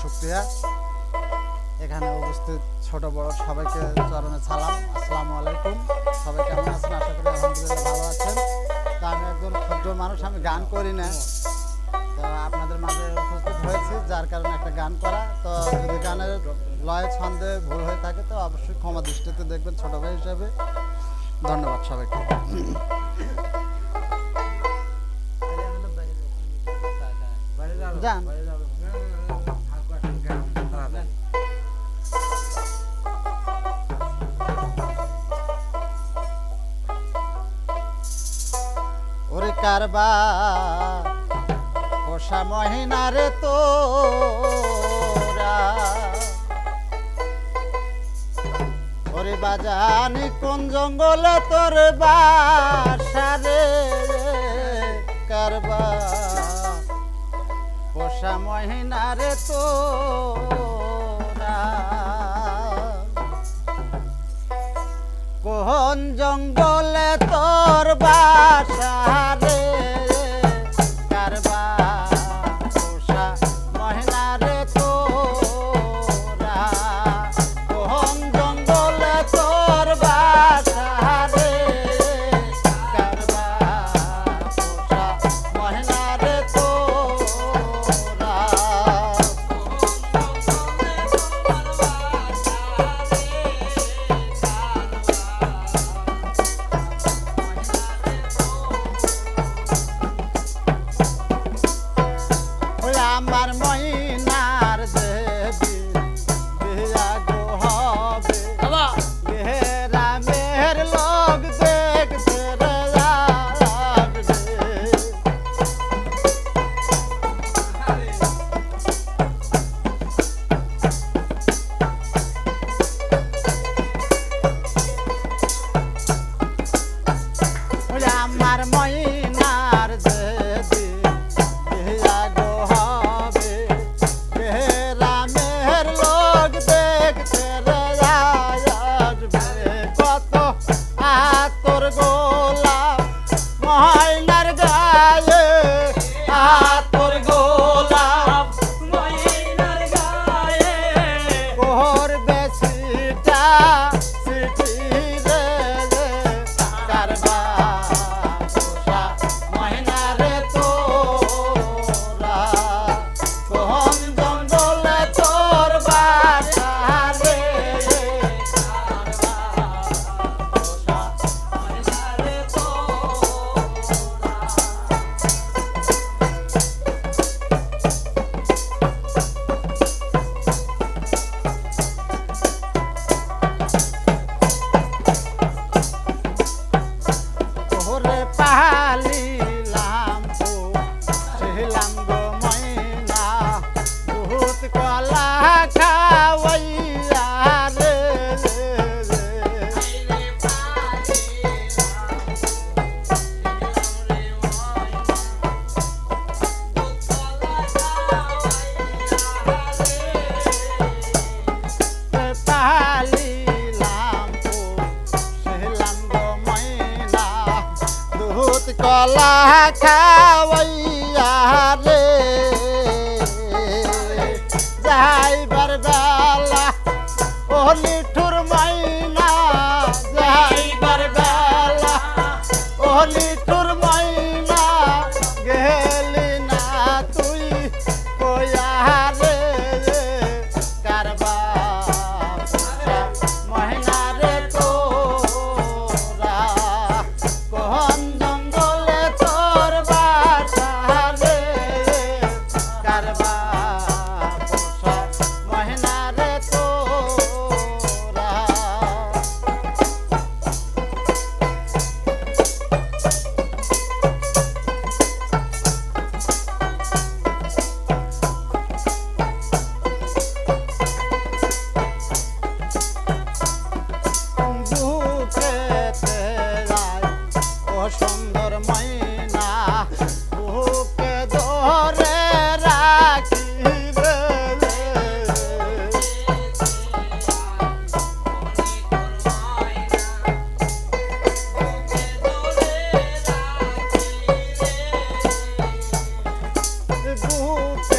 সুপ্রিয়া। এখানে উপস্থিত ছোট বড় সবাইকে চরণে সালাম। আসসালামু আলাইকুম। সবাই কেমন আছেন? আশা করি আলহামদুলিল্লাহ ভালো আছেন। তা আমি একজন ক্ষুদ্র মানুষ আমি গান করি না। তো আপনাদের মাঝে উপস্থিত হয়েছি যার কারণে একটা গান করা। তো যদি গানের লয় ছন্দে ভুল হয়ে থাকে তো অবশ্যই ক্ষমা দৃষ্টিতে দেখবেন ছোট ভাই হিসাবে। ধন্যবাদ সবাইকে। যান। কারবা পোষা মহিনারে তোরা। ওরে বাজানি, কোন জঙ্গলে তোর বাসারে কারবা পোষা মহিনারে তোরা। কোন জঙ্গলে তোর কলা খাওয়াইয়া রে যাইবার বেলা ও নিঠুর মাইনা যাইবার বেলা ফুল